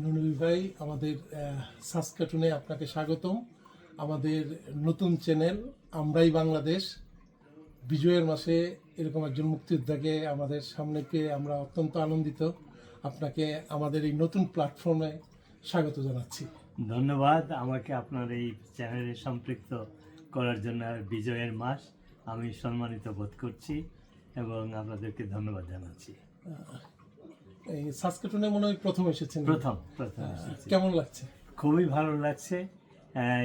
নুনুল ভাই আমাদের সাসকাটুনে আপনাকে স্বাগতম। আমাদের নতুন চ্যানেল আমরাই বাংলাদেশ। বিজয়ের মাসে এরকম একজন মুক্তিযোদ্ধাকে আমাদের সামনে পেয়ে আমরা অত্যন্ত আনন্দিত। আপনাকে আমাদের এই নতুন প্ল্যাটফর্মে স্বাগত জানাচ্ছি। ধন্যবাদ আমাকে আপনার এই চ্যানেলে সম্পৃক্ত করার জন্য বিজয়ের মাস। আমি সম্মানিত বোধ করছি এবং আপনাদেরকে ধন্যবাদ জানাচ্ছি। এই সাসকাটুনে মনে হয় প্রথম এসেছেন। প্রথম প্রথম কেমন লাগছে? খুবই ভালো লাগছে।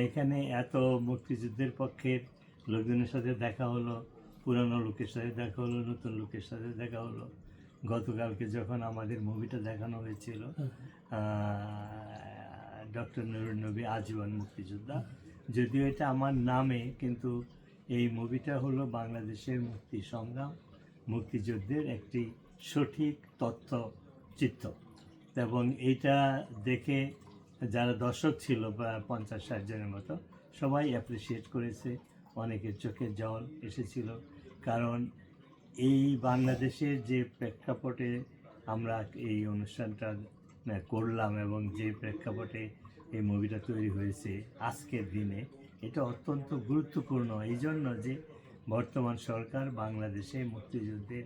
এখানে এত মুক্তিযুদ্ধের পক্ষের লোকজনের সাথে দেখা হলো পুরানো লোকের সাথে দেখা হলো নতুন লোকের সাথে দেখা হলো। গতকালকে যখন আমাদের মুভিটা দেখানো হয়েছিল ডক্টর নুরুল নবী আজীবন মুক্তিযোদ্ধা। যদিও এটা আমার নামে কিন্তু এই মুভিটা হলো বাংলাদেশের মুক্তি সংগ্রাম মুক্তিযুদ্ধের একটি সঠিক তথ্য চিত্র এবং এইটা দেখে যারা দর্শক ছিল পঞ্চাশ ষাট জনের মতো, সবাই অ্যাপ্রিসিয়েট করেছে। অনেকের চোখে জল এসেছিল। কারণ এই বাংলাদেশের যে প্রেক্ষাপটে আমরা এই অনুষ্ঠানটা করলাম এবং যে প্রেক্ষাপটে এই মুভিটা তৈরি হয়েছে আজকের দিনে, এটা অত্যন্ত গুরুত্বপূর্ণ। এই জন্য যে বর্তমান সরকার বাংলাদেশে মুক্তিযুদ্ধের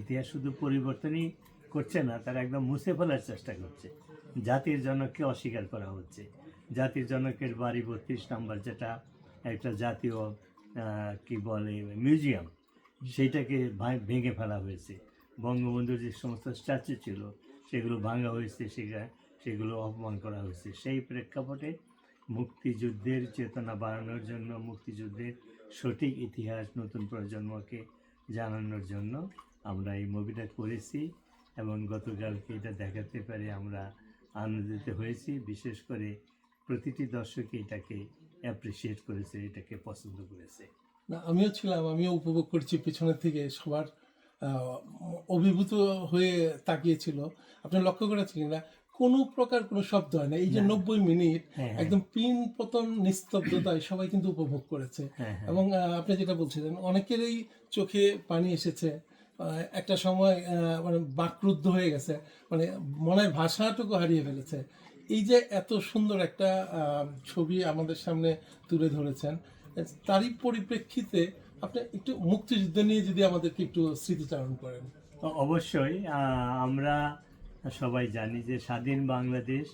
ইতিহাস শুধু পরিবর্তনই করছে না, তারা একদম মুছে ফেলার চেষ্টা করছে। জাতির জনককে অস্বীকার করা হচ্ছে। জাতির জনকের বাড়ি বত্রিশ নাম্বার যেটা, একটা জাতীয় কি বলে, মিউজিয়াম, সেইটাকে ভেঙে ফেলা হয়েছে। বঙ্গবন্ধুর যে সমস্ত স্ট্যাচু ছিল, সেগুলো ভাঙা হয়েছে, সেগা, সেগুলো অপমান করা হয়েছে। সেই প্রেক্ষাপটে মুক্তিযুদ্ধের চেতনা বাড়ানোর জন্য, মুক্তিযুদ্ধের সঠিক ইতিহাস নতুন প্রজন্মকে জানানোর জন্য আমরা এই মুভিটা করেছি। এবং গতকালকে এটা দেখাতে পারে আমরা আনন্দিত হয়েছি। বিশেষ করে প্রতিটি দর্শক এটাকে অ্যাপ্রিসিয়েট করেছে এটাকে পছন্দ করেছে। না আমিও ছিলাম আমিও উপভোগ করছি পিছনের থেকে সবার অভিভূত হয়ে তাকিয়েছিল। আপনি লক্ষ্য করেছিলেন না? কোনো প্রকার কোনো শব্দ হয় না। এই যে নব্বই মিনিট হ্যাঁ হ্যাঁ, একদম পিন প্রথম নিস্তব্ধতায় সবাই কিন্তু উপভোগ করেছে। হ্যাঁ এবং আপনি যেটা বলছিলেন অনেকেরই চোখে পানি এসেছে। একটা সময় মানে বাকরুদ্ধ হয়ে গেছে। মানে মনের ভাষাটুকু হারিয়ে ফেলেছে। এই যে এত সুন্দর একটা ছবি আমাদের সামনে তুলে ধরেছেন, তারই পরিপ্রেক্ষিতে আপনি একটু মুক্তিযুদ্ধ নিয়ে যদি আমাদেরকে একটু স্মৃতিচারণ করেন। অবশ্যই আমরা সবাই জানি যে স্বাধীন বাংলাদেশ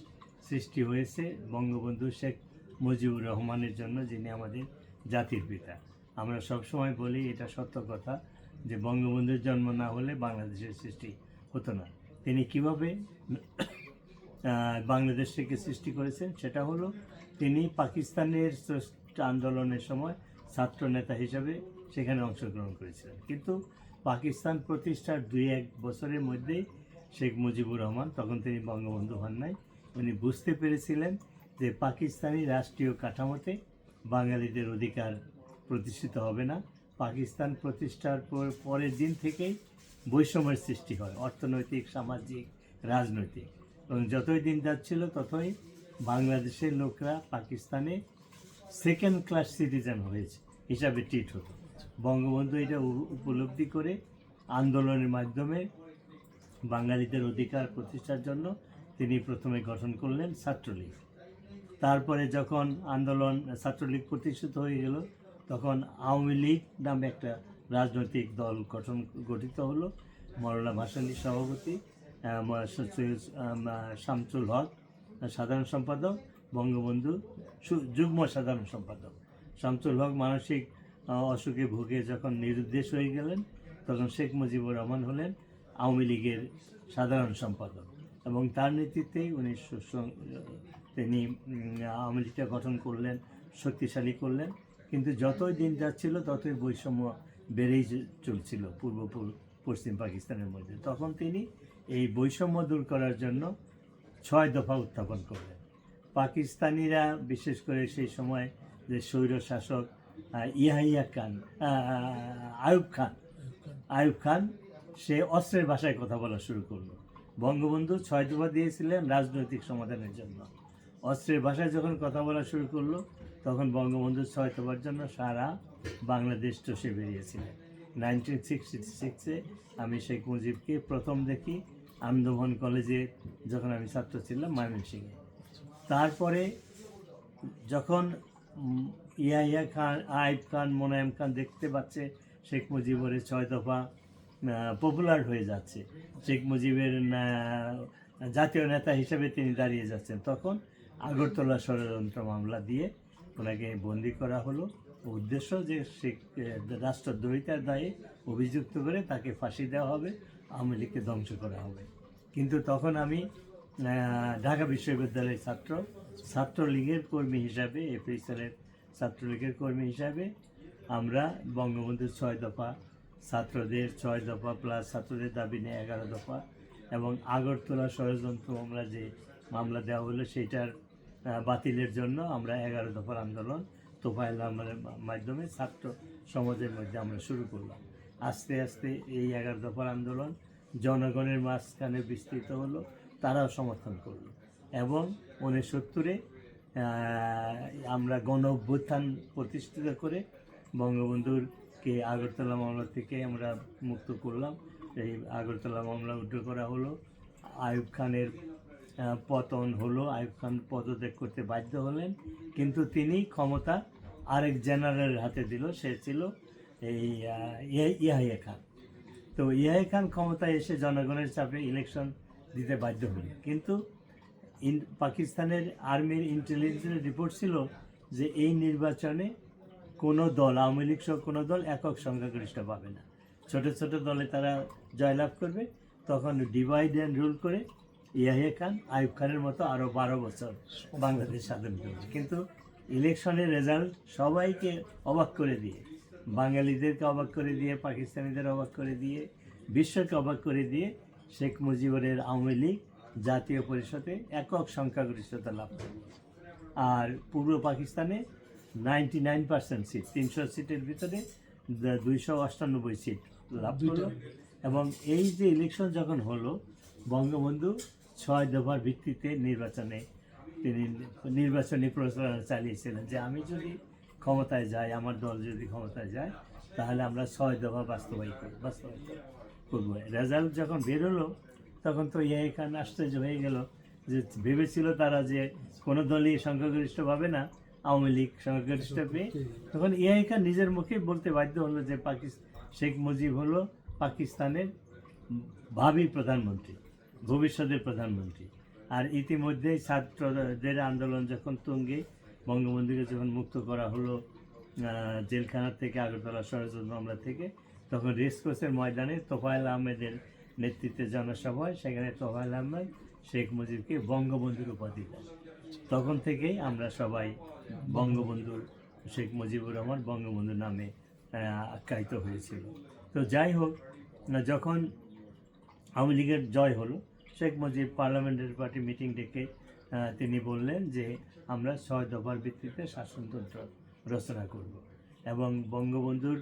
সৃষ্টি হয়েছে বঙ্গবন্ধু শেখ মুজিবুর রহমানের জন্য, যিনি আমাদের জাতির পিতা। আমরা সবসময় বলি এটা সত্য কথা যে বঙ্গবন্ধুর জন্ম না হলে বাংলাদেশের সৃষ্টি হতো না। তিনি কীভাবে বাংলাদেশ থেকে সৃষ্টি করেছেন সেটা হলো, তিনি পাকিস্তানের আন্দোলনের সময় ছাত্র নেতা হিসাবে সেখানে অংশগ্রহণ করেছিলেন। কিন্তু পাকিস্তান প্রতিষ্ঠার দুই এক বছরের মধ্যেই শেখ মুজিবুর রহমান, তখন তিনি বঙ্গবন্ধু হন নাই, উনি বুঝতে পেরেছিলেন যে পাকিস্তানি রাষ্ট্রীয় কাঠামোতে বাঙালিদের অধিকার প্রতিষ্ঠিত হবে না। পাকিস্তান প্রতিষ্ঠার পর, পরের দিন থেকেই বৈষম্যের সৃষ্টি হয়, অর্থনৈতিক, সামাজিক, রাজনৈতিক। এবং যতই দিন যাচ্ছিল, ততই বাংলাদেশের লোকরা পাকিস্তানে সেকেন্ড ক্লাস সিটিজেন হয়েছে হিসাবে ট্রিট হতো। বঙ্গবন্ধু এটা উপলব্ধি করে আন্দোলনের মাধ্যমে বাঙালিদের অধিকার প্রতিষ্ঠার জন্য তিনি প্রথমে গঠন করলেন ছাত্রলীগ। তারপরে যখন আন্দোলন, ছাত্রলীগ প্রতিষ্ঠিত হয়ে গেল তখন আওয়ামী লীগ নামে একটা রাজনৈতিক দল গঠন, গঠিত হলো। মরলা ভাসানী সভাপতি শামসুল হক, সাধারণ সম্পাদক, বঙ্গবন্ধু যুগ্ম সাধারণ সম্পাদক। শামসুল হক মানসিক অসুখে ভুগে যখন নিরুদ্দেশ হয়ে গেলেন, তখন শেখ মুজিবুর রহমান হলেন আওয়ামী লীগের সাধারণ সম্পাদক এবং তার নেতৃত্বেই উনি সু- সু- তিনি আওয়ামী লীগটা গঠন করলেন, শক্তিশালী করলেন। কিন্তু যতই দিন যাচ্ছিল, ততই বৈষম্য বেড়েই চলছিল পূর্ব পশ্চিম পাকিস্তানের মধ্যে। তখন তিনি এই বৈষম্য দূর করার জন্য ছয় দফা উত্থাপন করলেন। পাকিস্তানিরা, বিশেষ করে সেই সময় যে স্বৈর শাসক ইয়াহিয়া খান আয়ুব খান আয়ুব খান, সে অস্ত্রের ভাষায় কথা বলা শুরু করল। বঙ্গবন্ধু ছয় দফা দিয়েছিলেন রাজনৈতিক সমাধানের জন্য। অস্ত্রের ভাষায় যখন কথা বলা শুরু করল তখন বঙ্গবন্ধু ছয় জন্য সারা বাংলাদেশ চষে বেরিয়েছিলেন। নাইনটিন সিক্সটি সিক্সে আমি শেখ মুজিবকে প্রথম দেখি আনন্দমোহন কলেজে যখন আমি ছাত্র ছিলাম, ময়মনসিংহে। তারপরে যখন ইয়াহিয়া খান আইব খান, মোনায়েম খান দেখতে পাচ্ছে, শেখ মুজিবের ছয় দফা পপুলার হয়ে যাচ্ছে। শেখ মুজিবের জাতীয় নেতা হিসেবে তিনি দাঁড়িয়ে যাচ্ছেন। তখন আগরতলা ষড়যন্ত্র মামলা দিয়ে ওনাকে বন্দি করা হলো। উদ্দেশ্য যে সে রাষ্ট্রদ্রোহিতার দায়ে অভিযুক্ত করে তাকে ফাঁসি দেওয়া হবে আওয়ামী লীগকে ধ্বংস করা হবে। কিন্তু তখন আমি ঢাকা বিশ্ববিদ্যালয়ের ছাত্র ছাত্রলীগের কর্মী হিসাবে এফএসএলের ছাত্রলীগের কর্মী হিসাবে আমরা বঙ্গবন্ধুর ছয় দফা ছাত্রদের ছয় দফা প্লাস ছাত্রদের দাবি নিয়ে এগারো দফা এবং আগরতলা ষড়যন্ত্র আমরা যে মামলা দেওয়া হলো সেইটার আহ, বাতিলের জন্য আমরা এগারো দফার আন্দোলন তোফাইল আহমেদের মাধ্যমে ছাত্র সমাজের মধ্যে আমরা শুরু করলাম। আস্তে আস্তে এই এগারো দফার আন্দোলন জনগণের মাঝখানে বিস্তৃত হলো, তারাও সমর্থন করল এবং উনিশসত্তরে আমরা গণ অভ্যুত্থান প্রতিষ্ঠিত করে বঙ্গবন্ধুরকে আগরতলা মামলা থেকে আমরা মুক্ত করলাম। এই আগরতলা মামলা উদ্ধার করা হলো। আয়ুব খানের পতন হলো আয়ুব খান পদত্যাগ করতে বাধ্য হলেন। কিন্তু তিনি ক্ষমতা আরেক জেনারেলের হাতে দিল, সে ছিল এই ইয়াহিয়া খান। তো ইয়াহিয়া খান ক্ষমতায় এসে জনগণের চাপে ইলেকশন দিতে বাধ্য হলেন। কিন্তু ইন, পাকিস্তানের আর্মির ইন্টেলিজেন্স রিপোর্ট ছিল যে এই নির্বাচনে কোনো দল, আওয়ামী লীগ সহ কোনো দল একক সংখ্যাগরিষ্ঠ পাবে না। ছোট ছোট দলে তারা জয়লাভ করবে, তখন ডিভাইড অ্যান্ড রুল করে ইয়াহিয়া খান আইব খানের মতো আরও বারো বছর বাংলাদেশ স্বাধীন করবে কিন্তু ইলেকশনের রেজাল্ট সবাইকে অবাক করে দিয়ে বাঙালিদেরকে অবাক করে দিয়ে পাকিস্তানিদের অবাক করে দিয়ে বিশ্বকে অবাক করে দিয়ে শেখ মুজিবুরের আওয়ামী লীগ জাতীয় পরিষদে একক সংখ্যাগরিষ্ঠতা লাভ করবে আর পূর্ব পাকিস্তানে নাইনটি নাইন পার্সেন্ট সিট তিনশো সিটের ভিতরে দুইশো অষ্টানব্বই সিট লাভ করল। এবং এই যে ইলেকশন যখন হলো বঙ্গবন্ধু ছয় দফার ভিত্তিতে নির্বাচনে তিনি নির্বাচনী প্রচারণা চালিয়েছিলেন যে আমি যদি ক্ষমতায় যাই, আমার দল যদি ক্ষমতায় যায়, তাহলে আমরা ছয় দফা বাস্তবায়িত বাস্তবায়িত করব। রেজাল্ট যখন বেরোলো তখন তো ইয়ে খান আশ্চর্য হয়ে গেল যে ভেবেছিল তারা যে কোনো দলই সংখ্যাগরিষ্ঠ পাবে না, আওয়ামী লীগ সংখ্যাগরিষ্ঠ পেয়ে। তখন ইয়ে খান নিজের মুখে বলতে বাধ্য হলো যে পাকিস্তান, শেখ মুজিব হলো পাকিস্তানের ভাবি প্রধানমন্ত্রী। ভবিষ্যতের প্রধানমন্ত্রী। আর ইতিমধ্যে ছাত্রদের আন্দোলন যখন তুঙ্গে, বঙ্গবন্ধুকে যখন মুক্ত করা হলো জেলখানার থেকে, আগরতলা ষড়যন্ত্র মামলা থেকে, তখন রেসকোর্সের ময়দানে তোফায়েল আহমেদের নেতৃত্বে জনসভায় সেখানে তোফায়েল আহমেদ, শেখ মুজিবকে বঙ্গবন্ধুর উপাধি দেন। তখন থেকেই আমরা সবাই বঙ্গবন্ধুর, শেখ মুজিবুর রহমান বঙ্গবন্ধু নামে আখ্যায়িত হয়েছিল। তো যাই হোক যখন আওয়ামী লীগের জয় হলো। Sheikh Mujib parliamentary party meeting ডেকে তিনি বললেন যে, আমরা ছয় দফার ভিত্তিতে শাসনতন্ত্র রচনা করব। এবং বঙ্গবন্ধুর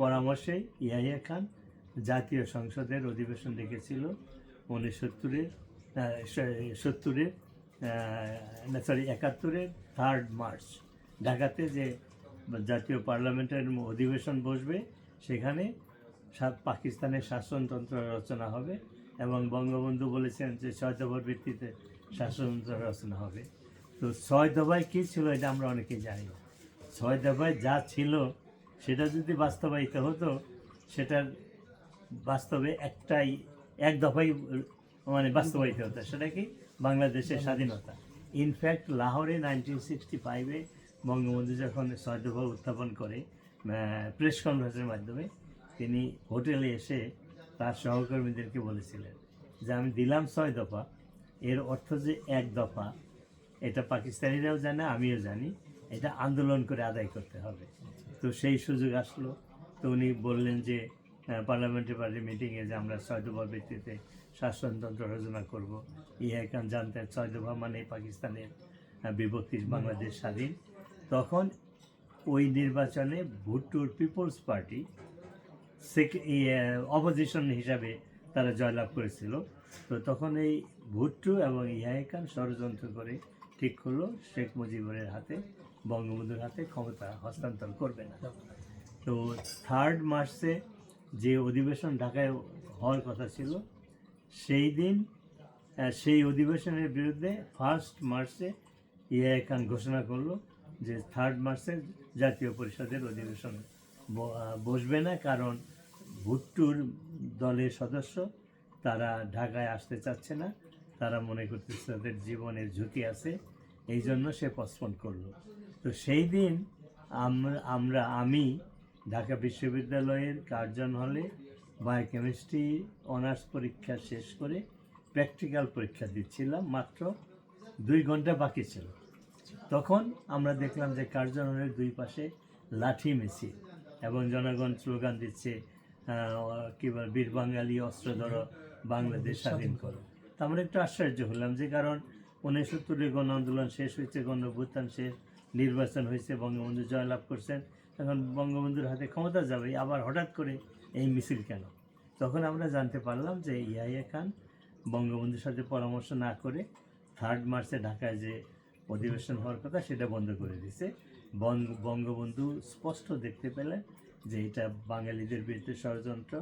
পরামর্শে ইয়াহিয়া খান জাতীয় সংসদের অধিবেশন ডেকেছিল উনিশ সত্তরের সত্তরের সরি একাত্তরের থার্ড মার্চ ঢাকাতে যে জাতীয় পার্লামেন্টের অধিবেশন বসবে, সেখানে সা- পাকিস্তানের শাসনতন্ত্র রচনা হবে এবং বঙ্গবন্ধু বলেছেন যে ছয় দফার ভিত্তিতে শাসনতন্ত্র রচনা হবে। তো ছয় দফায় কী ছিল এটা আমরা অনেকেই জানি ছয় দফায় যা ছিল সেটা যদি বাস্তবায়িত হতো, সেটার বাস্তবে একটাই, এক দফাই মানে বাস্তবায়িত হতো, সেটা কি? বাংলাদেশের স্বাধীনতা। ইনফ্যাক্ট লাহোরে নাইনটিন সিক্সটি ফাইভে বঙ্গবন্ধু যখন ছয় দফা উত্থাপন করে প্রেস কনফারেন্সের মাধ্যমে তিনি হোটেলে এসে তার সহকর্মীদেরকে বলেছিলেন যে, আমি দিলাম ছয় দফা। এর অর্থ যে এক দফা। এটা পাকিস্তানিরাও জানে, আমিও জানি। এটা আন্দোলন করে আদায় করতে হবে। তো সেই সুযোগ আসলো। তো উনি বললেন যে পার্লামেন্টারি পার্টি মিটিংয়ে যে আমরা ছয় দফার ভিত্তিতে শাসনতন্ত্র রচনা করব, ইহা খান জানতেন ছয় দফা মানে পাকিস্তানের বিভক্তি বাংলাদেশ স্বাধীন। তখন ওই নির্বাচনে ভুট্টোর পিপলস পার্টি অপোজিশন হিসাবে তারা জয়লাভ করেছিল। তো তখন এই ভুট্টু এবং ইহাই খান ষড়যন্ত্র করে ঠিক করল, শেখ মুজিবুরের হাতে, বঙ্গবন্ধুর হাতে ক্ষমতা হস্তান্তর করবে না। তো থার্ড মার্চে যে অধিবেশন ঢাকায় হওয়ার কথা ছিল, সেই দিন সেই অধিবেশনের বিরুদ্ধে ফার্স্ট মার্চে ইয়ে খান ঘোষণা করল যে থার্ড মার্চে জাতীয় পরিষদের অধিবেশন বসবে না, কারণ ভুট্টুর দলের সদস্য। তারা ঢাকায় আসতে চাচ্ছে না। তারা মনে করতেছে তাদের জীবনের ঝুঁকি আছে। এই জন্য সে পসপন করল। তো সেই দিন আমরা আমি ঢাকা বিশ্ববিদ্যালয়ের কার্জন হলে বায়োকেমিস্ট্রি অনার্স পরীক্ষা শেষ করে প্র্যাকটিক্যাল পরীক্ষা দিচ্ছিলাম। মাত্র দুই ঘণ্টা বাকি ছিল। তখন আমরা দেখলাম যে কার্জন হলের দুই পাশে লাঠি মিছিল। এবং জনগণ স্লোগান দিচ্ছে কি বলে, বীর বাঙালি অস্ত্র ধরো, বাংলাদেশ স্বাধীন করো। তা আমরা একটু আশ্চর্য হলাম যে কারণ উনসত্তরের গণ আন্দোলন শেষ হয়েছে গণ শেষ, নির্বাচন হয়েছে, বঙ্গবন্ধু জয়লাভ করছেন। এখন বঙ্গবন্ধুর হাতে ক্ষমতা যাবে, আবার হঠাৎ করে এই মিছিল কেন? তখন আমরা জানতে পারলাম যে ইয়াহিয়া খান বঙ্গবন্ধুর সাথে পরামর্শ না করে থার্ড মার্চে ঢাকায় যে অধিবেশন হওয়ার কথা, সেটা বন্ধ করে বঙ্গ বঙ্গবন্ধু স্পষ্ট দেখতে পেলেন যে এটা বাঙালিদের বিরুদ্ধে ষড়যন্ত্র,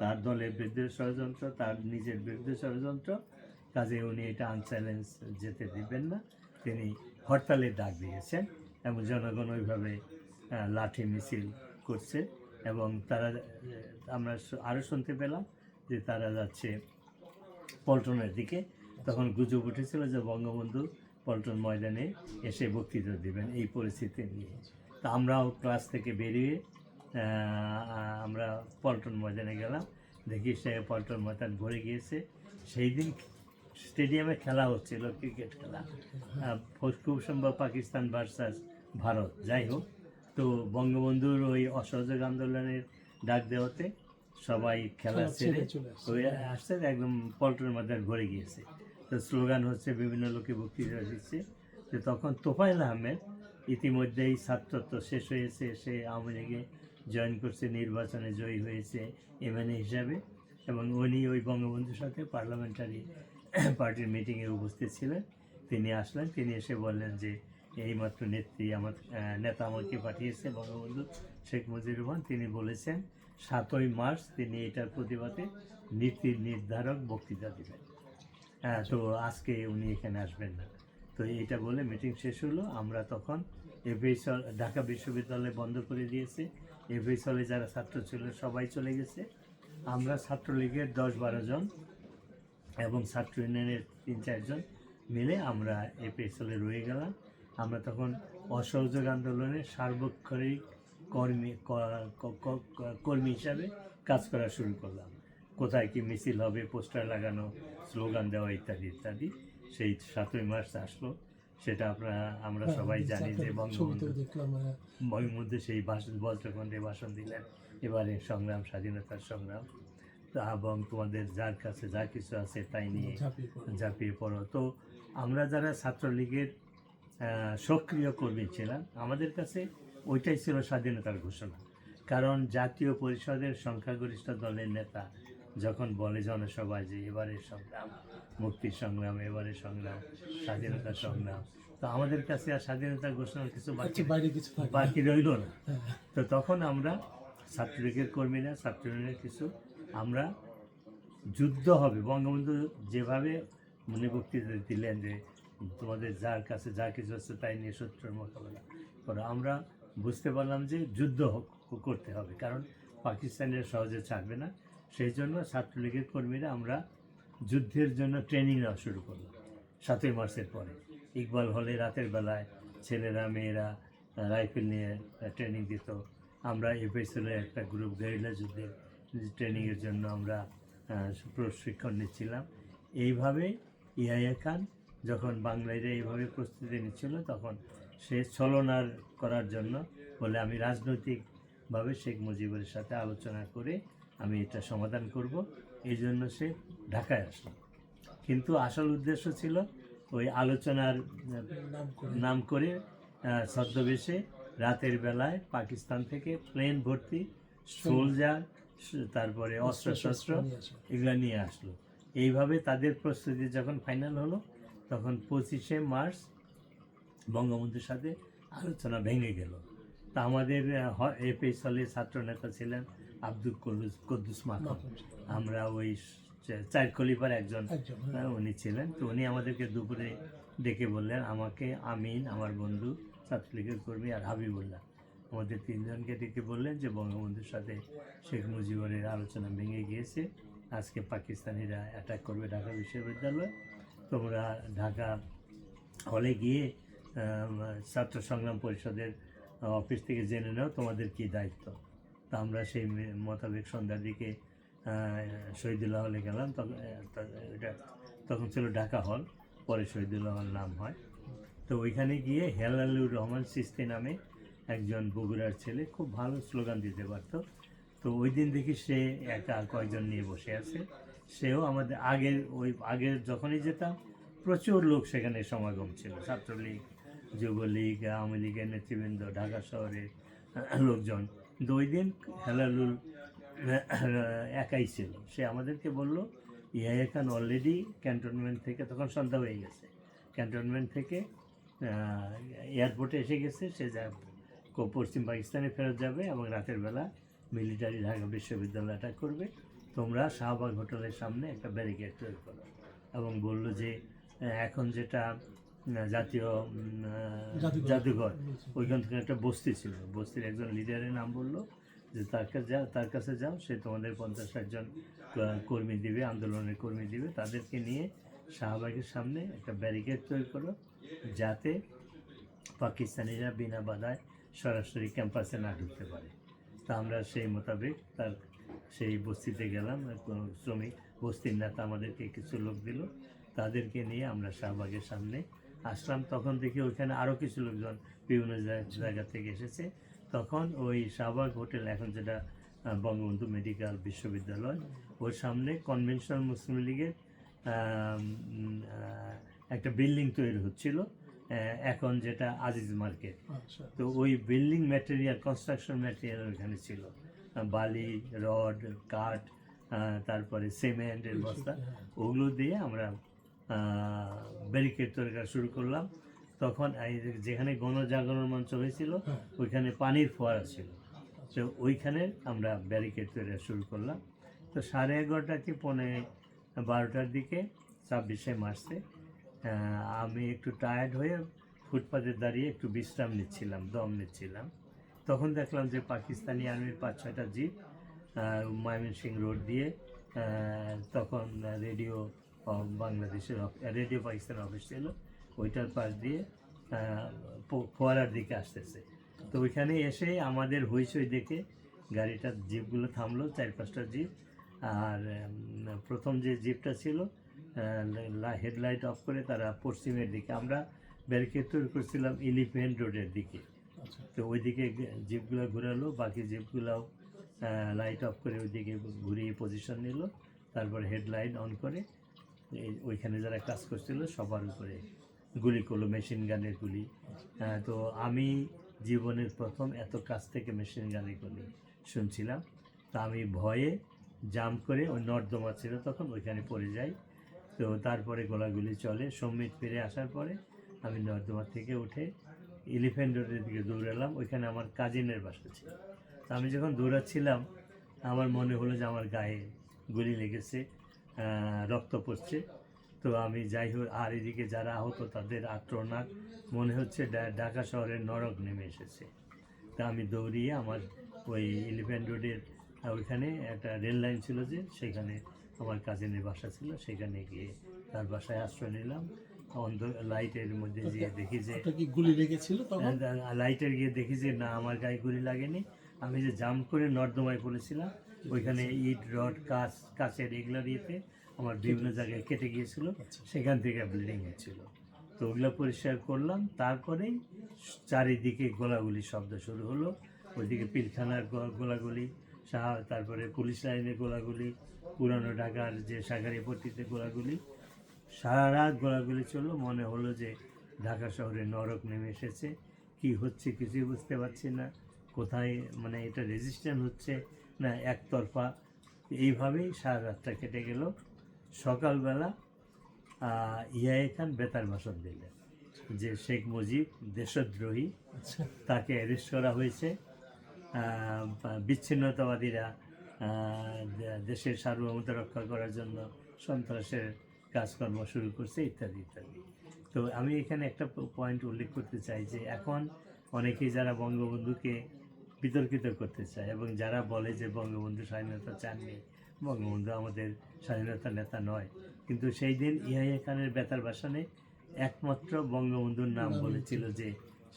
তার দলের বিরুদ্ধে ষড়যন্ত্র, তার নিজের বিরুদ্ধে ষড়যন্ত্র। কাজে উনি এটা আনচ্যালেঞ্জ যেতে দিবেন না। তিনি হরতালের ডাক দিয়েছেন এবং জনগণ ওইভাবে লাঠি মিছিল করছে এবং তারা, আমরা আরও শুনতে পেলাম যে তারা যাচ্ছে পল্টনের দিকে। তখন গুজব উঠেছিল যে বঙ্গবন্ধু পল্টন ময়দানে এসে বক্তৃতা দেবেন এই পরিস্থিতি নিয়ে। তা আমরাও ক্লাস থেকে বেরিয়ে আমরা পল্টন ময়দানে গেলাম। দেখি সে পল্টন ময়দান ভরে গিয়েছে। সেই দিন স্টেডিয়ামে খেলা হচ্ছিল ক্রিকেট খেলা। খুব সম্ভব পাকিস্তান ভার্সাস ভারত। যাই হোক তো বঙ্গবন্ধুর ওই অসহযোগ আন্দোলনের ডাক দেওয়াতে সবাই খেলা ছেড়ে। ওই আসছে। একদম পল্টনের মধ্যে ভরে গিয়েছে। স্লোগান হচ্ছে, বিভিন্ন লোকে বক্তৃতা দিচ্ছে তো তখন তোফাইল আহমেদ ইতিমধ্যেই ছাত্রত্ব শেষ হয়েছে, সে আওয়ামী লীগে জয়েন করছে, নির্বাচনে জয়ী হয়েছে এমএনএ হিসাবে এবং উনি ওই বঙ্গবন্ধুর সাথে পার্লামেন্টারি পার্টির মিটিংয়ে উপস্থিত ছিলেন। তিনি আসলেন, তিনি এসে বললেন যে, এইমাত্র নেত্রী আমার নেতা আমাকে পাঠিয়েছে বঙ্গবন্ধু শেখ মুজিবুর রহমান। তিনি বলেছেন, সাতই মার্চ তিনি এটার প্রতিবাদে নীতি নির্ধারক বক্তৃতা দেবেন। তো আজকে উনি এখানে আসবেন না। তো এইটা বলে মিটিং শেষ হলো। আমরা তখন এফএস ঢাকা বিশ্ববিদ্যালয় বন্ধ করে দিয়েছে। এফএস হলে যারা ছাত্র ছিল সবাই চলে গেছে। আমরা ছাত্রলীগের দশ বারো জন এবং ছাত্র ইউনিয়নের তিন চারজন মিলে আমরা এফএস হলে রয়ে গেলাম। আমরা তখন অসহযোগ আন্দোলনের সার্বক্ষণিক কর্মী কর্মী হিসাবে কাজ করা শুরু করলাম। কোথায় কি মিছিল হবে পোস্টার লাগানো স্লোগান দেওয়া ইত্যাদি ইত্যাদি সেই সাতই মার্চ আসলো। সেটা আপনারা আমরা হ্যাঁ, সবাই জানি যে বঙ্গবন্ধু বঙ্গবন্ধু সেই ভাষণ বজ্রকণ্ঠে ভাষণ দিলেন। এবারে সংগ্রাম স্বাধীনতার সংগ্রাম। তা এবং তোমাদের যার কাছে যা কিছু আছে তাই নিয়ে ঝাঁপিয়ে। পড়ো। তো আমরা যারা ছাত্রলীগের সক্রিয় কর্মী ছিলাম আমাদের কাছে ওইটাই ছিল স্বাধীনতার ঘোষণা। কারণ জাতীয় পরিষদের সংখ্যাগরিষ্ঠ দলের নেতা যখন বলে জনসভায় যে এবারের সংগ্রাম মুক্তির সংগ্রাম এবারের সংগ্রাম স্বাধীনতার সংগ্রাম তো আমাদের কাছে আর স্বাধীনতার ঘোষণার কিছু বাকি বাইরে কিছু বাকি রইল না। হ্যাঁ, তো তখন আমরা ছাত্রলীগের কর্মীরা ছাত্রলীগের কিছু আমরা যুদ্ধ হবে। বঙ্গবন্ধু যেভাবে মনে বক্তৃতা দিলেন যে তোমাদের যার কাছে যা কিছু আছে তাই নিয়ে শত্রুর মোকাবেলা করো আমরা বুঝতে পারলাম যে যুদ্ধ করতে হবে। কারণ পাকিস্তানের সহজে ছাড়বে না। সেই জন্য ছাত্রলীগের কর্মীরা আমরা যুদ্ধের জন্য ট্রেনিং নেওয়া শুরু করলাম। সাতই মার্চের পরে। ইকবাল হলে রাতের বেলায় ছেলেরা, মেয়েরা রাইফেল নিয়ে ট্রেনিং দিত। আমরা এফএসএলের একটা গ্রুপ গেরিলা যুদ্ধের ট্রেনিংয়ের জন্য আমরা প্রশিক্ষণ নিচ্ছিলাম। এইভাবে ইয়াহিয়া খান যখন বাংলাদেশে এইভাবে প্রস্তুতি নিচ্ছিল, তখন সে ছলনার করার জন্য বলে আমি রাজনৈতিকভাবে শেখ মুজিবের সাথে আলোচনা করে আমি এটা সমাধান করব। এই জন্য সে ঢাকায় আসলো। কিন্তু আসল উদ্দেশ্য ছিল ওই আলোচনার নাম করে ছদ্মবেশে রাতের বেলায় পাকিস্তান থেকে প্লেন ভর্তি সোলজার, তারপরে অস্ত্রশস্ত্র। এগুলো নিয়ে আসলো। এইভাবে তাদের প্রস্তুতি যখন ফাইনাল হলো, তখন পঁচিশে মার্চ বঙ্গবন্ধুর সাথে আলোচনা ভেঙে গেল। তা আমাদের এপি সালে ছাত্র নেতা ছিলেন আব্দুল কলুস কদ্দুস মাখন আমরা ওই চার খলিফার একজন হ্যাঁ। আহ, উনি ছিলেন। তো উনি আমাদেরকে দুপুরে ডেকে বললেন আমাকে আমিন আমার বন্ধু ছাত্রলীগের কর্মী আর হাবিবুল্লাহ। আমাদের তিনজনকে ডেকে বললেন যে বঙ্গবন্ধুর সাথে শেখ মুজিবুরের আলোচনা ভেঙে গিয়েছে। আজকে পাকিস্তানিরা অ্যাটাক করবে ঢাকা বিশ্ববিদ্যালয়। তোমরা ঢাকা হলে গিয়ে ছাত্র সংগ্রাম পরিষদের অফিস থেকে জেনে নাও তোমাদের কি দায়িত্ব। তা আমরা সেই মোতাবেক সন্ধ্যার দিকে শহীদুল্লাহ হলে গেলাম, তখন এটা, তখন ছিল ঢাকা হল, পরে শহীদুল্লাহ হল নাম হয়। তো ওইখানে গিয়ে হেলালুর রহমান সিস্তি নামে একজন বগুড়ার ছেলে খুব ভালো স্লোগান দিতে পারত। তো ওই দিন দেখি সে একা কয়েকজন নিয়ে বসে আছে। সেও আমাদের আগের, ওই আগের যখনই যেতাম, প্রচুর লোক সেখানে সমাগম ছিল। ছাত্রলীগ, যুবলীগ, আওয়ামী লীগের নেতৃবৃন্দ, ঢাকা শহরের লোকজন। ওই দিন হেলালুল, একাই ছিল। সে আমাদেরকে বলল ইয়াহিয়া খান অলরেডি ক্যান্টনমেন্ট থেকে, তখন সন্ধ্যা হয়ে গেছে। ক্যান্টনমেন্ট থেকে এয়ারপোর্টে এসে গেছে, সে যা পশ্চিম পাকিস্তানে ফেরত যাবে এবং রাতের বেলা মিলিটারি ঢাকা বিশ্ববিদ্যালয় অ্যাটাক করবে। তোমরা শাহবাগ হোটেলের সামনে একটা ব্যারিকেড তৈরি করো। এবং বলল যে, এখন যেটা জাতীয় জাদুঘর। ওইখান থেকে একটা বস্তি ছিল। বস্তির একজন লিডারের নাম বলল যে তার কাছে যাও তার কাছে যাও সে তোমাদের পঞ্চাশ ষাটজন কর্মী দিবে আন্দোলনের কর্মী দিবে। তাদেরকে নিয়ে শাহবাগের সামনে একটা ব্যারিকেড তৈরি করো যাতে পাকিস্তানিরা বিনা বাধায় সরাসরি ক্যাম্পাসে না ঢুকতে পারে। তা আমরা সেই মোতাবেক তার সেই বস্তিতে গেলাম। কোনো শ্রমিক বস্তির নেতা আমাদেরকে কিছু লোক দিল। তাদেরকে নিয়ে আমরা শাহবাগের সামনে আসলাম তখন দেখি ওইখানে আরও কিছু লোকজন বিভিন্ন জায়গা- থেকে এসেছে। তখন ওই শাহবাগ হোটেল এখন যেটা বঙ্গবন্ধু মেডিকেল বিশ্ববিদ্যালয় ওর সামনে কনভেনশনাল মুসলিম লীগের একটা বিল্ডিং তৈরি হচ্ছিল এখন যেটা আজিজ মার্কেট। আচ্ছা তো ওই বিল্ডিং ম্যাটেরিয়াল কনস্ট্রাকশন ম্যাটেরিয়াল ওখানে ছিল। বালি রড কাঠ তারপরে সিমেন্টের বস্তা ওগুলো দিয়ে আমরা ব্যারিকেড তৈরি করা শুরু করলাম। তখন এই যেখানে গণজাগরণ মঞ্চ হয়েছিল হ্যাঁ। ওইখানে পানির ফোয়ারা ছিল। তো ওইখানে আমরা ব্যারিকেড তৈরি শুরু করলাম। তো সাড়ে এগারোটা কি পৌনে বারোটার দিকে ছাব্বিশে মার্চে আমি একটু টায়ার্ড হয়ে ফুটপাতে দাঁড়িয়ে একটু বিশ্রাম নিচ্ছিলাম দম নিচ্ছিলাম। তখন দেখলাম যে পাকিস্তানি আর্মির পাঁচ ছয়টা জিপ ময়মনসিং রোড দিয়ে তখন রেডিও বাংলাদেশের রেডিও পাকিস্তান অফিস ছিল ওইটার পাশ দিয়ে ফোয়ারার দিকে আসতেছে। তো ওইখানে এসে আমাদের হইচই দেখে গাড়িটার জিপগুলো থামলো চার পাঁচটা জিপ আর প্রথম যে জিপটা ছিল হেডলাইট অফ করে তারা পশ্চিমের দিকে আমরা ব্যারিকেড তৈরি করছিলাম এলিফেন্ট রোডের দিকে। আচ্ছা। তো ওইদিকে জিপগুলো ঘুরালো বাকি জিপগুলোও লাইট অফ করে ওইদিকে ঘুরিয়ে পজিশন নিল তারপর হেডলাইট অন করে ওইখানে যারা কাজ করছিল, সবার উপরে গুলি করল মেশিন গানের গুলি। তো আমি জীবনের প্রথম এত কাছ থেকে মেশিন গানের গুলি শুনছিলাম। তা আমি ভয়ে জাম করে ওই নর্দমা ছিল, তখন ওইখানে পড়ে যাই। তো তারপরে গোলাগুলি চলে। সম্মিত ফিরে আসার পরে আমি নর্দমা থেকে উঠে এলিফ্যান্ট রোডের দিকে দৌড়ালাম। ওইখানে আমার কাজিনের বাসা ছিল। তা আমি যখন দৌড়াচ্ছিলাম, আমার মনে হলো যে আমার গায়ে গুলি লেগেছে। রক্ত পড়ছে। তো আমি যাই হোক আর এদিকে যারা আহত তাদের আত্মনাদ মনে হচ্ছে ঢাকা শহরের নরক নেমে এসেছে। তা আমি দৌড়িয়ে আমার ওই এলিফ্যান্ট রোডের ওইখানে একটা রেল লাইন ছিল যে সেখানে আমার কাজিনের বাসা ছিল। সেখানে গিয়ে তার বাসায় আশ্রয় নিলাম। অন্ধ লাইটের মধ্যে গিয়ে দেখি যে গুলি লেগেছিল লাইটের গিয়ে দেখি যে না আমার গায়ে গুলি লাগেনি। আমি যে জাম্প করে নর্দমায় পড়েছিলাম, ওইখানে ইট, রড, কাঁচ, কাঁচের এগুলো দিয়েতে আমার বিভিন্ন জায়গায় কেটে গিয়েছিল। সেখান থেকে ব্লিডিং হচ্ছিল তো ওগুলো পরিষ্কার করলাম, তারপরেই চারিদিকে গোলাগুলি শব্দ শুরু হলো। ওইদিকে পিলখানার গোলাগুলি শাহ- তারপরে পুলিশ লাইনের গোলাগুলি, পুরানো ঢাকার যে সাগারি পট্টিতে গোলাগুলি, সারা রাত গোলাগুলি চলল। মনে হলো যে ঢাকা শহরে নরক নেমে এসেছে। কি হচ্ছে কিছুই বুঝতে পারছি না। কোথায় মানে এটা রেজিস্ট্যান্ট হচ্ছে না একতরফা। এইভাবেই সারা রাতটা কেটে গেল। সকালবেলা ইয়ায়ে খান বেতার ভাষণ দিলেন যে শেখ মুজিব দেশদ্রোহী আচ্ছা। তাকে অ্যারেস্ট করা হয়েছে। বিচ্ছিন্নতাবাদীরা দেশের সার্বভৌমতা রক্ষা করার জন্য সন্ত্রাসের কাজকর্ম শুরু করছে ইত্যাদি ইত্যাদি। তো আমি এখানে একটা পয়েন্ট উল্লেখ করতে চাই যে এখন অনেকেই যারা বঙ্গবন্ধুকে বিতর্কিত করতে চায় এবং যারা বলে যে বঙ্গবন্ধু স্বাধীনতা চাননি বঙ্গবন্ধু আমাদের স্বাধীনতা নেতা নয়। কিন্তু সেই দিন ইয়াহিয়া খানের বেতার বাসনে একমাত্র বঙ্গবন্ধুর নাম বলেছিল যে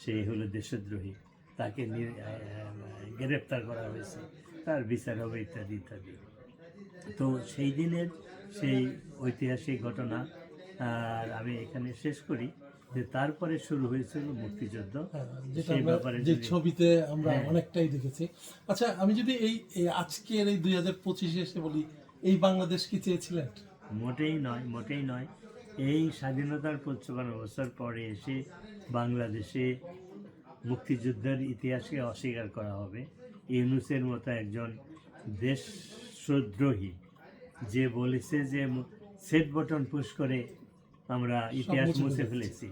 সে হলো দেশদ্রোহী। তাকে গ্রেপ্তার করা হয়েছে। তার বিচার হবে ইত্যাদি ইত্যাদি। তো সেই দিনের সেই ঐতিহাসিক ঘটনা আর আমি এখানে শেষ করি। যে তারপরে শুরু হয়েছিল মুক্তিযুদ্ধ হ্যাঁ, সেই ব্যাপারে যে ছবিতে আমরা হ্যাঁ। অনেকটাই দেখেছি। আচ্ছা আমি যদি এই আজকের এই দুই হাজার পঁচিশে এসে বলি এই বাংলাদেশ কি চেয়েছিলেন? মোটেই নয় মোটেই নয়। এই স্বাধীনতার পঞ্চান্ন বছর পরে এসে বাংলাদেশে মুক্তিযুদ্ধের ইতিহাসকে অস্বীকার করা হবে। ইউনুসের মতো একজন দেশ দেশদ্রোহী যে বলেছে যে সেট বটন পুশ করে আমরা ইতিহাস মুছে ফেলেছি।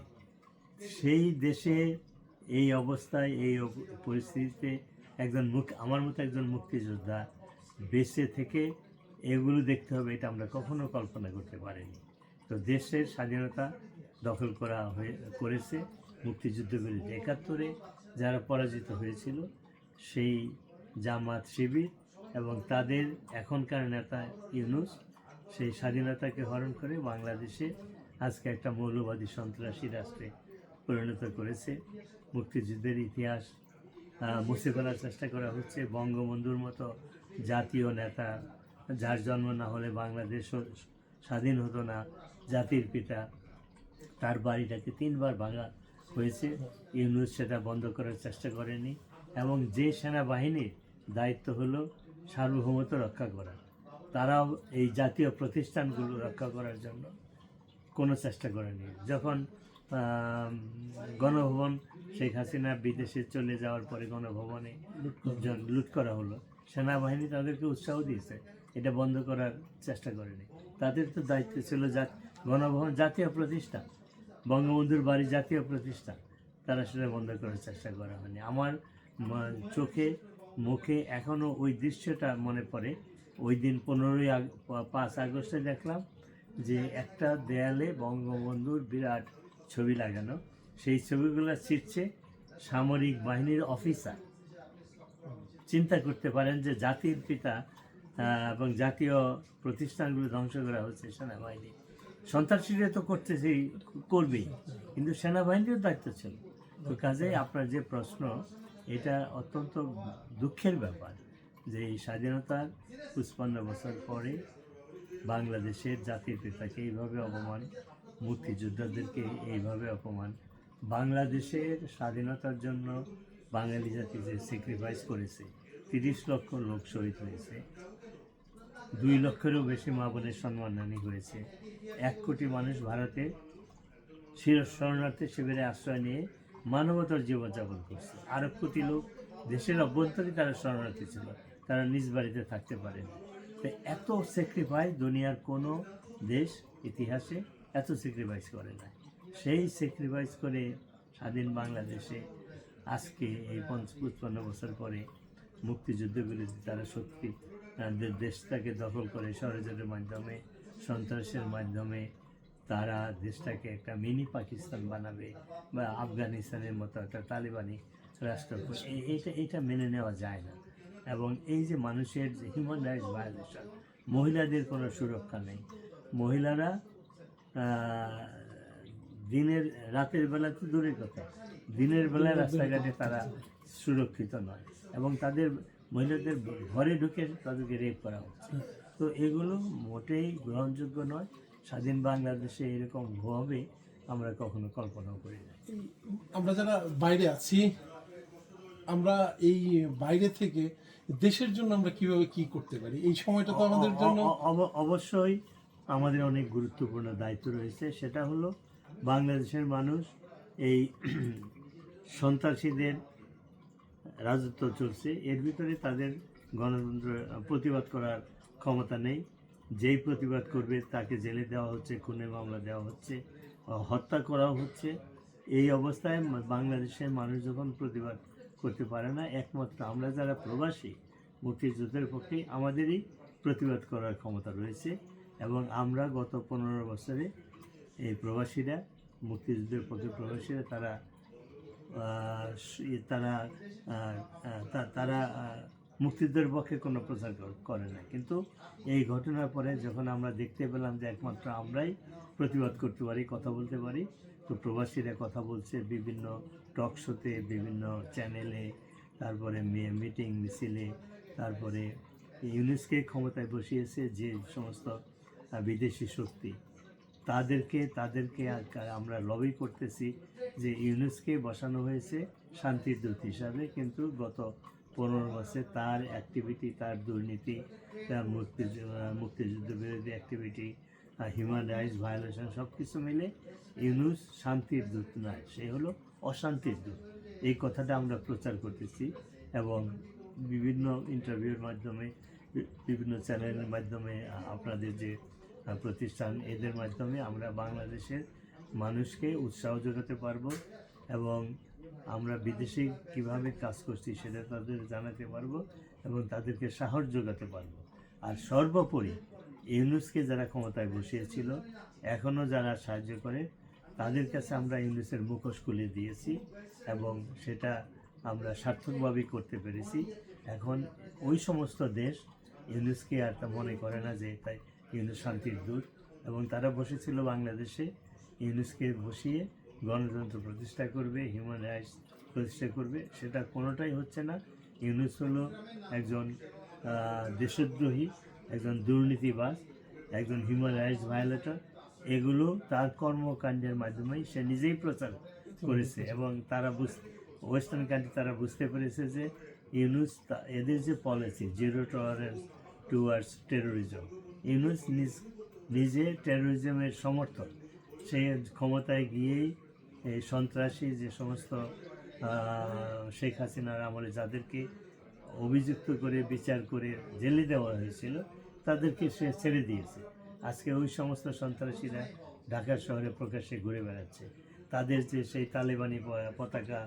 সেই দেশে এই অবস্থায়, এই পরিস্থিতিতে একজন মুখ আমার মতো একজন মুক্তিযোদ্ধা বেঁচে থেকে এগুলো দেখতে হবে, এটা আমরা কখনো কল্পনা করতে পারিনি। তো দেশের স্বাধীনতা দখল করা হয়ে, করেছে মুক্তিযুদ্ধ একাত্তরে, যারা পরাজিত হয়েছিল, সেই জামাত শিবির এবং তাদের এখনকার নেতা ইউনুস, সেই স্বাধীনতাকে হরণ করে বাংলাদেশে আজকে একটা মৌলবাদী সন্ত্রাসী রাষ্ট্রে পরিণত করেছে। মুক্তিযুদ্ধের ইতিহাস মুছে ফেলার চেষ্টা করা হচ্ছে। বঙ্গবন্ধুর মতো জাতীয় নেতা, যার জন্ম না হলে বাংলাদেশ স্বাধীন হতো না, জাতির পিতা, তার বাড়িটাকে তিনবার ভাঙা হয়েছে। ইউনুস সেটা বন্ধ করার চেষ্টা করেনি এবং যে সেনাবাহিনীর দায়িত্ব হলো সার্বভৌমত্ব রক্ষা করা। তারাও এই জাতীয় প্রতিষ্ঠানগুলো রক্ষা করার জন্য কোনো চেষ্টা করেনি। যখন গণভবন শেখ হাসিনা বিদেশে চলে যাওয়ার পরে গণভবনে লুট করা হলো। সেনাবাহিনী তাদেরকে উৎসাহ দিয়েছে। এটা বন্ধ করার চেষ্টা করেনি। তাদের তো দায়িত্ব ছিল যা গণভবন জাতীয় প্রতিষ্ঠান বঙ্গবন্ধুর বাড়ি জাতীয় প্রতিষ্ঠান তারা সেটা বন্ধ করার চেষ্টা করা হয়নি। আমার চোখে মুখে এখনও ওই দৃশ্যটা মনে পড়ে। ওই দিন পনেরোই আগ- পাঁচ আগস্টে দেখলাম যে একটা দেয়ালে বঙ্গবন্ধুর বিরাট ছবি লাগানো। সেই ছবিগুলো ছিটছে সামরিক বাহিনীর অফিসার। চিন্তা করতে পারেন যে জাতির পিতা এবং জাতীয় প্রতিষ্ঠানগুলো ধ্বংস করা হচ্ছে সেনাবাহিনী। সন্ত্রাসীরা তো করতেছেই, করবেই, কিন্তু সেনাবাহিনীরও দায়িত্ব ছিল। তো কাজেই আপনার যে প্রশ্ন, এটা অত্যন্ত দুঃখের ব্যাপার যে এই স্বাধীনতার পঁচপান্ন বছর পরে বাংলাদেশের জাতির পিতাকে এইভাবে অপমান মুক্তিযোদ্ধাদেরকে এইভাবে অপমান। বাংলাদেশের স্বাধীনতার জন্য বাঙালি জাতি যে স্যাক্রিফাইস করেছে, তিরিশ লক্ষ লোক শহীদ হয়েছে, দুই লক্ষেরও বেশি মা বোনের সম্মানহানি হয়েছে। এক কোটি মানুষ ভারতে শির শরণার্থী শিবিরে আশ্রয় নিয়ে মানবতার জীবনযাপন করছে। আরও কোটি লোক দেশের অভ্যন্তরে তারা শরণার্থী ছিল, তারা নিজ বাড়িতে থাকতে পারেনি। তো এত স্যাক্রিফাইস দুনিয়ার কোনো দেশ ইতিহাসে এত স্যাক্রিফাইস করে না। সেই স্যাক্রিফাইস করে স্বাধীন বাংলাদেশে আজকে এই পঞ্চপন্ন বছর পরে মুক্তিযুদ্ধ বিরোধী তারা সত্যি দেশটাকে দখল করে ষড়যন্ত্রের মাধ্যমে, সন্ত্রাসের মাধ্যমে তারা দেশটাকে একটা মিনি পাকিস্তান বানাবে বা আফগানিস্তানের মতো একটা তালিবানি রাষ্ট্র এটা এটা মেনে নেওয়া যায় না। এবং এই যে মানুষের যে হিউম্যান রাইটস ভায়োলেশন মহিলাদের কোনো সুরক্ষা নেই। মহিলারা দিনের রাতের বেলা তো দূরের কথা। দিনের বেলায় রাস্তাঘাটে তারা সুরক্ষিত নয় এবং তাদের মহিলাদের ঘরে ঢুকে তাদেরকে রেপ করা হচ্ছে। তো এগুলো মোটেই গ্রহণযোগ্য নয়। স্বাধীন বাংলাদেশে এরকম হবে আমরা কখনো কল্পনাও করি না। আমরা যারা বাইরে আছি আমরা এই বাইরে থেকে দেশের জন্য আমরা কীভাবে কি করতে পারি? এই সময়টা তো আমাদের জন্য অব- অবশ্যই আমাদের অনেক গুরুত্বপূর্ণ দায়িত্ব রয়েছে। সেটা হলো বাংলাদেশের মানুষ এই সন্ত্রাসীদের রাজত্ব চলছে। এর ভিতরে তাদের গণতন্ত্র প্রতিবাদ করার ক্ষমতা নেই। যেই প্রতিবাদ করবে তাকে জেলে দেওয়া হচ্ছে, খুনে মামলা দেওয়া হচ্ছে, হত্যা করাও হচ্ছে। এই অবস্থায় বাংলাদেশের মানুষ যখন প্রতিবাদ করতে পারে না, একমাত্র আমরা যারা প্রবাসী, মুক্তিযুদ্ধের পক্ষে আমাদেরই প্রতিবাদ করার ক্ষমতা রয়েছে। এবং আমরা গত পনেরো বছরে এই প্রবাসীরা, মুক্তিযুদ্ধের পক্ষে প্রবাসীরা, তারা তারা তারা মুক্তিযুদ্ধের পক্ষে কোনো প্রচার কর- না। কিন্তু এই ঘটনার পরে যখন আমরা দেখতে পেলাম যে একমাত্র আমরাই প্রতিবাদ করতে পারি, কথা বলতে পারি, তো প্রবাসীরা কথা বলছে বিভিন্ন টক শোতে, বিভিন্ন চ্যানেলে, তারপরে মিটিং, মিছিলে, তারপরে ইউনেস্কে ক্ষমতায় বসিয়েছে যে সমস্ত বিদেশি শক্তি। তাদেরকে তাদেরকে আমরা লবি করতেছি যে ইউনেস্কে বসানো হয়েছে শান্তির দূত হিসাবে, কিন্তু গত পনেরো বছর তার অ্যাক্টিভিটি তার দুর্নীতি, তার মুক্তি মুক্তিযুদ্ধ বিরোধী অ্যাক্টিভিটি হিউম্যান রাইটস ভায়োলেশন সব কিছু মিলে ইউনুস শান্তির দূত নয়, সে হলো অশান্তির দূত। এই কথাটা আমরা প্রচার করতেছি এবং বিভিন্ন ইন্টারভিউর মাধ্যমে, বিভিন্ন চ্যানেলের মাধ্যমে আপনাদের যে প্রতিষ্ঠান এদের মাধ্যমে আমরা বাংলাদেশের মানুষকে উৎসাহ যোগাতে পারব এবং আমরা বিদেশে কীভাবে কাজ করছি সেটা তাদের জানাতে পারব এবং তাদেরকে সাহস যোগাতে পারব। আর সর্বোপরি ইউনুসকে যারা ক্ষমতায় বসিয়েছিল, এখনও যারা সাহায্য করে, তাদের কাছে আমরা ইউনুসের মুখোশ খুলে দিয়েছি এবং সেটা আমরা সার্থকভাবেই করতে পেরেছি। এখন ওই সমস্ত দেশ ইউনুসকে আর তা মনে করে না যে তাই ইউনুস শান্তির দূত এবং তারা বসেছিল বাংলাদেশে। ইউনুসকে বসিয়ে গণতন্ত্র প্রতিষ্ঠা করবে হিউম্যান রাইটস প্রতিষ্ঠা করবে, সেটা কোনোটাই হচ্ছে না। ইউনুস হলো একজন দেশদ্রোহী, একজন দুর্নীতিবাজ, একজন হিউম্যান রাইটস ভায়োলেটর এগুলো তার কর্মকাণ্ডের মাধ্যমেই সে নিজেই প্রচার করেছে এবং তারা বুঝ, ওয়েস্টার্ন কান্ট্রি তারা বুঝতে পেরেছে যে ইউনুস এদের যে policy zero tolerance towards terrorism Yunus নিজ নিজে টেরোরিজমের সমর্থক। সে ক্ষমতায় গিয়েই এই সন্ত্রাসী যে সমস্ত শেখ হাসিনার আমলে যাদেরকে অভিযুক্ত করে, বিচার করে জেলে দেওয়া হয়েছিল, তাদেরকে সে ছেড়ে দিয়েছে। আজকে ওই সমস্ত সন্ত্রাসীরা ঢাকা শহরে প্রকাশ্যে ঘুরে বেড়াচ্ছে। তাদের যে সেই তালেবানি পতাকা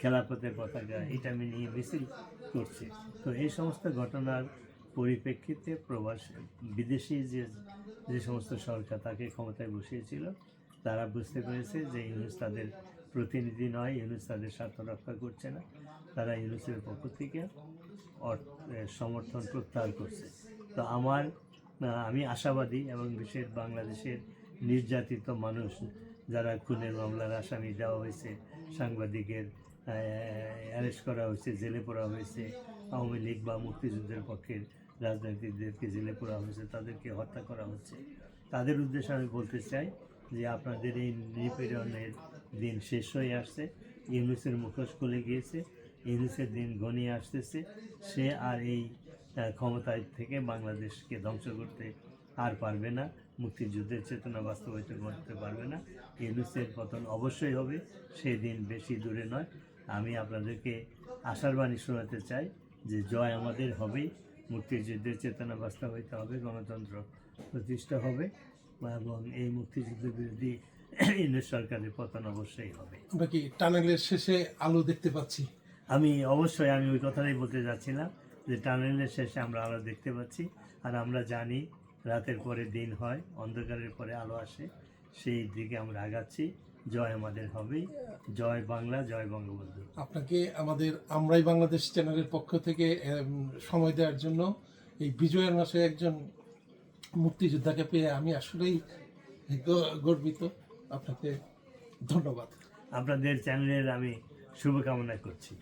খেলাপথের পতাকা, এটা নিয়ে মিছিল করছে। তো এই সমস্ত ঘটনার পরিপ্রেক্ষিতে প্রবাস, বিদেশি যে যে সমস্ত সরকার তাকে ক্ষমতায় বসিয়েছিল, তারা বুঝতে পেরেছে যে ইউনুস তাদের প্রতিনিধি নয়, ইউনুস তাদের স্বার্থ রক্ষা করছে না। তারা ইউনুসের পক্ষ থেকে সমর্থন প্রত্যাহার করছে। তো আমার আমি আশাবাদী এবং বিশেষ বাংলাদেশের নির্যাতিত মানুষ যারা খুনের মামলার আসামি দেওয়া হয়েছে, সাংবাদিকের অ্যারেস্ট করা হয়েছে, জেলে পড়া হয়েছে, আওয়ামী লীগ বা মুক্তিযুদ্ধের পক্ষের রাজনীতিকদেরকে জেলে পড়া হয়েছে, তাদেরকে হত্যা করা হচ্ছে। তাদের উদ্দেশ্যে আমি বলতে চাই যে আপনাদের এই নিপীড়নের দিন শেষ হয়ে আসছে। ইউনুসের মুখোশ খুলে গিয়েছে, ইউনুসের দিন ঘনিয়ে আসতেছে। সে আর এই ক্ষমতায় থেকে বাংলাদেশকে ধ্বংস করতে আর পারবে না, মুক্তিযুদ্ধের চেতনা বাস্তবায়িত করতে পারবে না। ইউনুসের পতন অবশ্যই হবে, সেই দিন বেশি দূরে নয়। আমি আপনাদেরকে আশার বাণী শোনাতে চাই যে জয় আমাদের হবেই। মুক্তিযুদ্ধের চেতনা বাস্তবায়িত হবে গণতন্ত্র প্রতিষ্ঠা হবে এবং এই মুক্তিযুদ্ধ বিরোধী ইউনিট সরকারের পতন অবশ্যই হবে। আমরা কি টানেলের শেষে আলো দেখতে পাচ্ছি? আমি অবশ্যই আমি ওই কথাটাই বলতে যাচ্ছিলাম যে টানেলের শেষে আমরা আলো দেখতে পাচ্ছি আর আমরা জানি রাতের পরে দিন হয় অন্ধকারের পরে আলো আসে সেই দিকে আমরা আগাচ্ছি। জয় আমাদের হবেই জয় বাংলা জয় বঙ্গবন্ধু। আপনাকে আমাদের আমরাই বাংলাদেশ চ্যানেলের পক্ষ থেকে সময় দেওয়ার জন্য এই বিজয়ের মাসে একজন মুক্তিযোদ্ধাকে পেয়ে আমি আসলেই গর্বিত। আপনাকে ধন্যবাদ। আপনাদের চ্যানেলের আমি শুভকামনা করছি।